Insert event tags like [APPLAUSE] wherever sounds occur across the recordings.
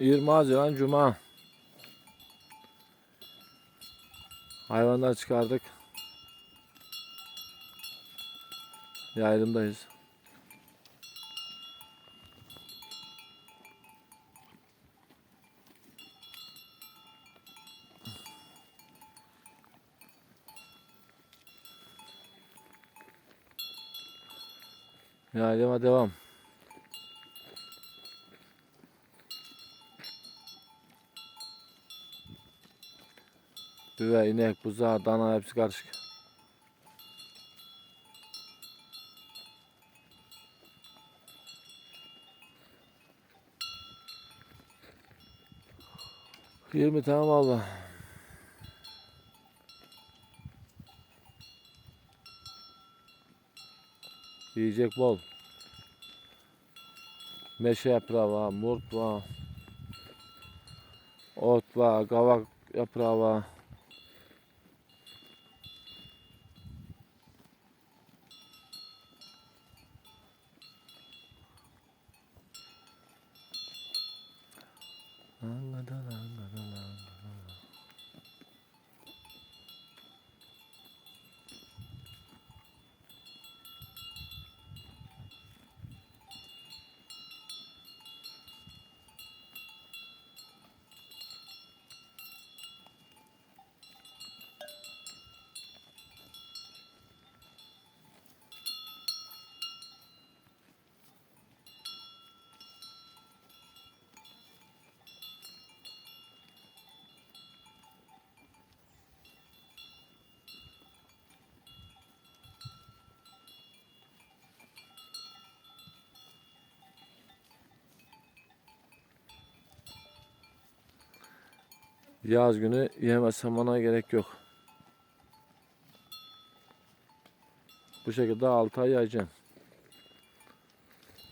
20 Haziran Cuma. Hayvanlar çıkardık. Yaylımdayız. Yaylıma devam. Düve, inek, buzağı, dana hepsi karışık. Yirmi tane mal var. Yiyecek bol. Meşe yaprağı var, murt var. Ot var, kavak yaprağı var. Yaz günü yemezsem bana gerek yok. Bu şekilde 6 ay yayacaksın.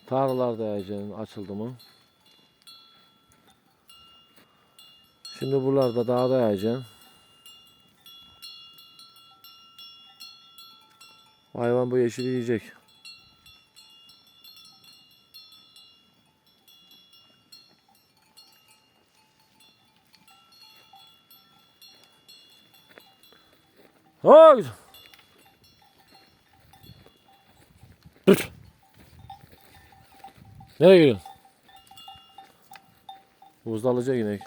Tarlalarda yayacaksın açıldı mı. Şimdi buralarda dağda yayacaksın. Hayvan bu yeşili yiyecek. Haydi. Dur. Nereye gidiyorsun? Buzda alacak inek.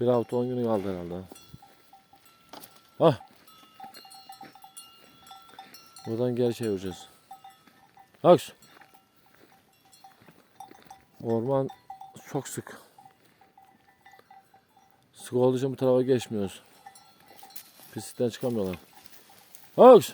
Bir hafta on günü kaldı herhalde. Hah. Buradan geri çevireceğiz. Aks. Orman çok sık. Sık olduğu için bu tarafa geçmiyoruz. Pislikten çıkamıyorlar. Aks.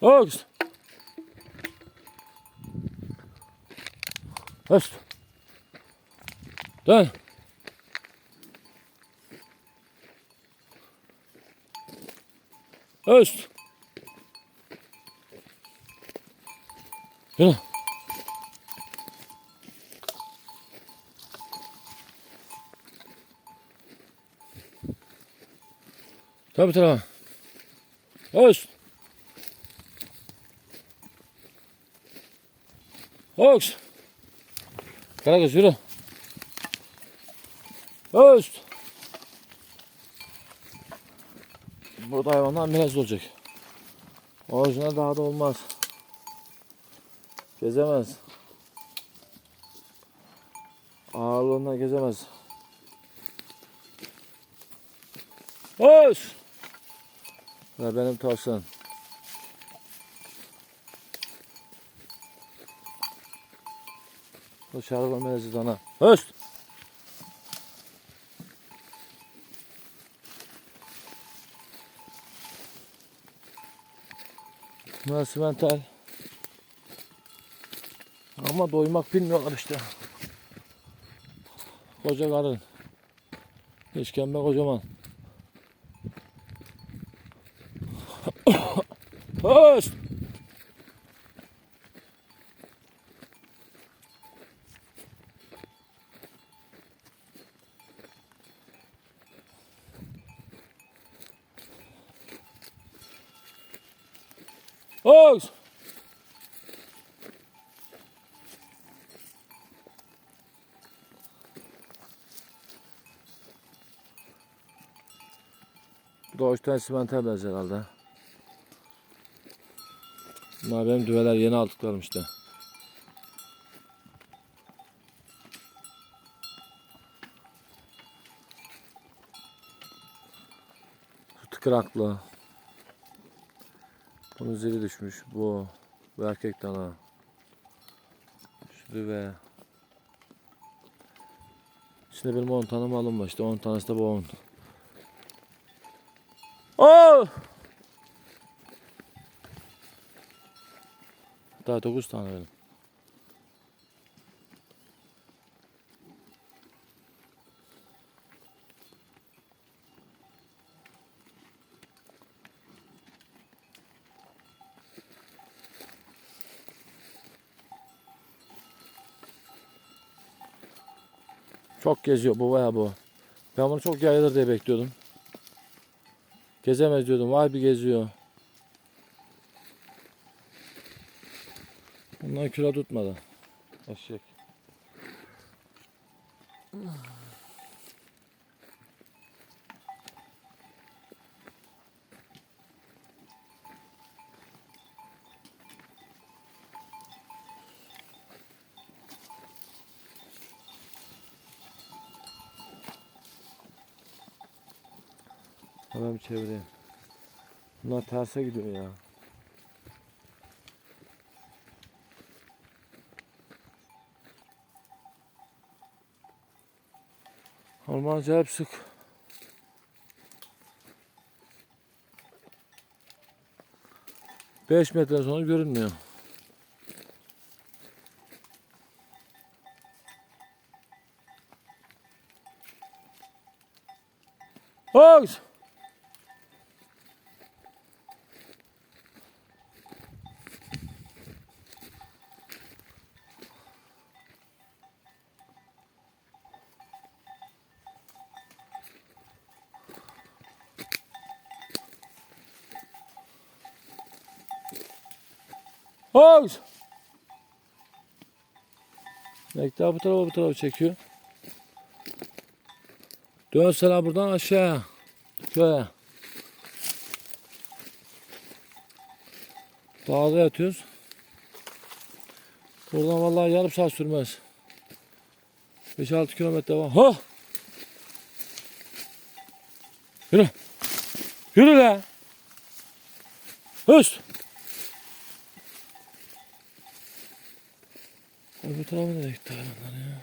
Aks. Höst. Dön. Höst. Yürü. Tabii tarafa. Höst. Oks. Karagöz yürü. Öst. Burada hayvanlar biraz olacak. Orijinal dağda olmaz. Gezemez. Ağırlığından gezemez. Öst. Ve benim tavsiyem. Dışarıdan benziz ana. Höst! Burası mental. Ama doymak bilmiyorlar işte. Koca karın. İşkembe kocaman. [COUGHS] Höst! Hoş! Bu doğuştan simental bez herhalde. Bunlar benim düveler yeni aldıklarım işte. Tıkıraklı. Bunun zili düşmüş. Bu. Bu erkek dana. Şu düve. İçinde benim 10 tane malım var işte 10 tanesi de bu 10. Oh! Daha 9 tane benim. Çok geziyor bu veya bu. Ben bunu çok yayılır diye bekliyordum. Gezemez diyordum. Vay bir geziyor. Bundan kilo tutmadı. Eşek. Hemen bir çevireyim. Bunlar terse gidiyor ya. Almanca hep sık. Beş metre sonra görünmüyor. Oğuz! Oğuz! Nektar bu tarafa bu tarafa çekiyor. Dön sana buradan aşağıya. Köye. Dağda yatıyoruz. Buradan vallahi yarım saat sürmez. 5-6 kilometre var. Ha! Yürü. Yürü la. Hız. Öbür tarafa nereye gitti hayvanlar ya?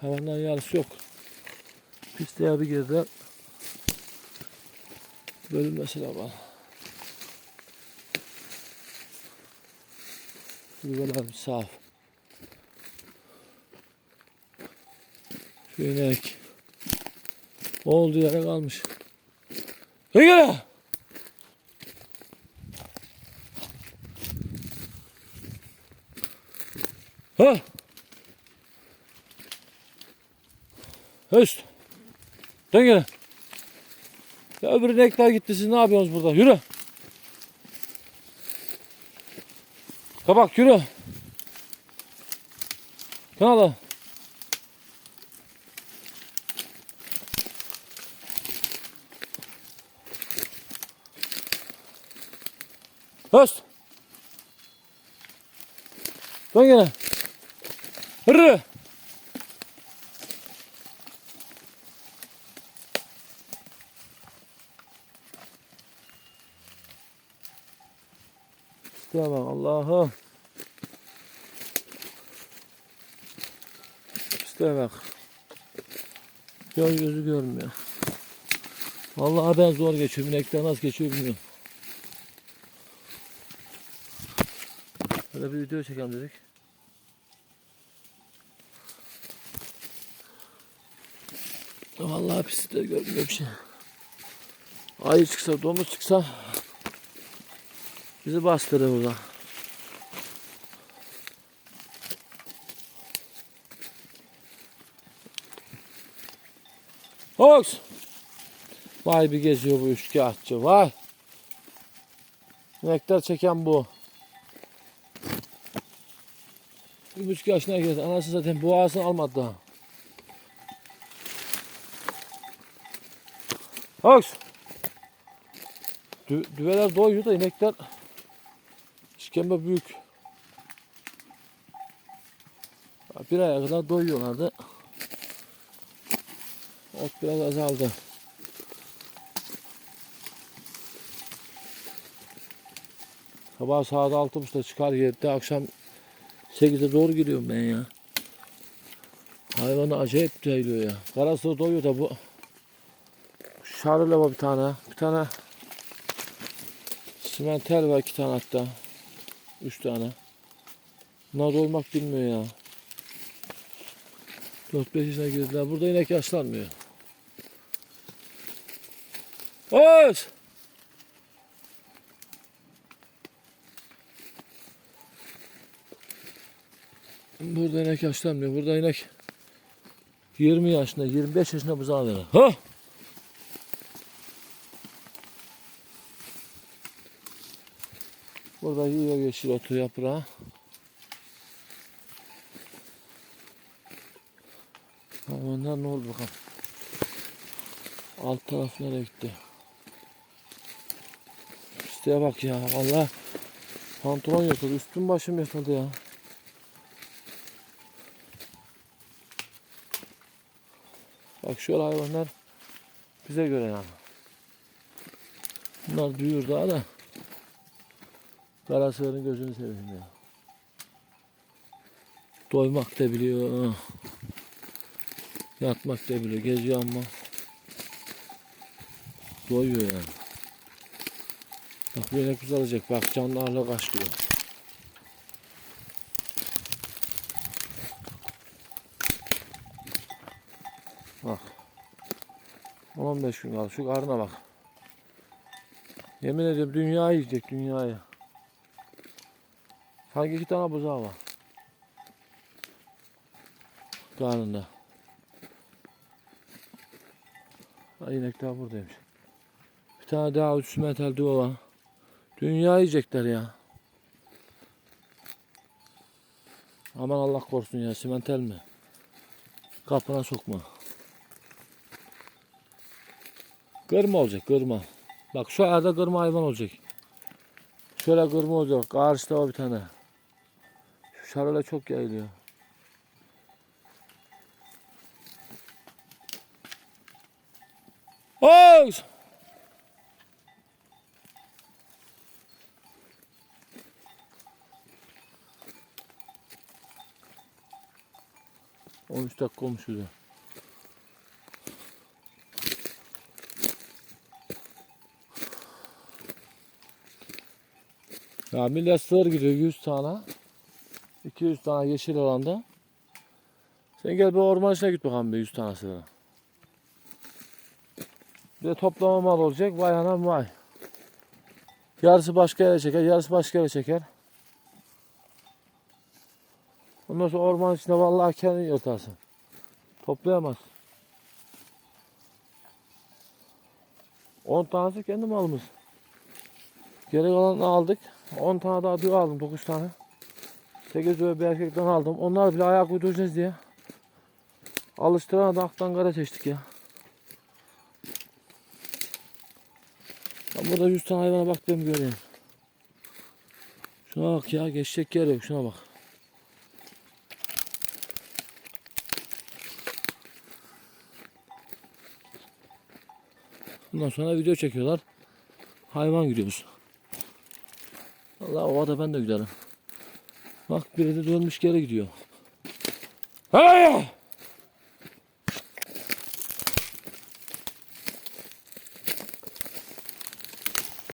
Hayvanlar yarısı yok. Pisliğe bir. Bölüm mesela var. Kulübeler saf. Şu inek. Olduğu yere kalmış. Hey Ha! Höst! Dön gene. Ya öbür inekler gitti siz ne yapıyorsunuz burada? Yürü! Kabak yürü! Kanala. Höst! Dön gene. R. Devam Allah'ım. İşte bak. Gör gözü görmüyor. Vallahi ben zor geçiyorum. İnekten az geçiyor bilmiyorum. Böyle bir video çekelim dedik. Vallahi pislikler görmüyor bir şey. Ayı çıksa, domuz çıksa bizi bastırır burada. Hoks! Vay bir geziyor bu üçkağıtçı vay. Nektar çeken bu. Bir buçuk yaşına geldi. Anası zaten boğazını almadı daha. Hoks! Dü düveler doyuyor da inekler işkembe büyük. Bir aya kadar doyuyorlardı. Ot biraz azaldı. Sabah saat 6.30'da çıkar 7'de akşam 8'e doğru gidiyorum ben ya. Hayvanı acayip değiliyor ya. Karası doyuyor da bu. Şarılama bir tane. Bir tane simentel var iki tane hatta. Üç tane. Bunlar olmak bilmiyor ya. 4-5 yaşına girdiler. Burada inek yaşlanmıyor. Oğuz! Burada inek yaşlanmıyor. Burada inek 20 yaşında, 25 yaşında buzağı verir. Ha? Burada yiyor yeşil otu yaprağı. Hayvanlar ne oldu bakalım. Alt taraf nereye gitti? Pisliğe bak ya. Vallahi pantolon yırtıldı. Üstüm başım yırtıldı ya. Bak şöyle hayvanlar bize göre yani. Bunlar büyür daha da. Karasığırın gözünü seveyim ya. Doymak da biliyor. Yatmak da biliyor. Geziyor ama doyuyor yani. Bak bu inek uzalacak. Bak canlı ağırlığı kaç kilo. Bak. 15 gün kaldı. Şu karnına bak. Yemin ediyorum dünyayı yiyecek dünyayı. Sanki iki tane buzağı var. Karnında. İnek daha buradaymış. Bir tane daha üç metal duva var. Dünya yiyecekler ya. Aman Allah korusun ya simentel mi? Kapına sokma. Kırma olacak kırma. Bak şu arada kırma hayvan olacak. Şöyle kırma olacak. Karşıda var bir tane. Şu şarala çok yayılıyor. Oğuz! On üç dakika olmuş güzel. Ya millet sığır gidiyor 100 tane. 200 tane yeşil olanda. Sen gel bir orman içine git bakalım bir 100 tane sığır. Bir de toplama mal olacak. Vay anam vay. Yarısı başka yere çeker, yarısı başka yere çeker. Ondan sonra orman içinde vallahi kendin yırtarsın. Toplayamaz. 10 tanesi kendi malımız. Geri kalanını aldık. 10 tane daha düğü aldım. 9 tane. 8 düğü bir erkekten aldım. Onlar bile ayak uyduracağız diye. Alıştırana da aktan kara seçtik ya. Ben burada 100 tane hayvana bak ben göreyim. Şuna bak ya geçecek yer yok şuna bak. Bundan sonra video çekiyorlar. Hayvan gidiyoruz. Allah ovada ben de giderim. Bak biri de dönmüş geri gidiyor. Hey!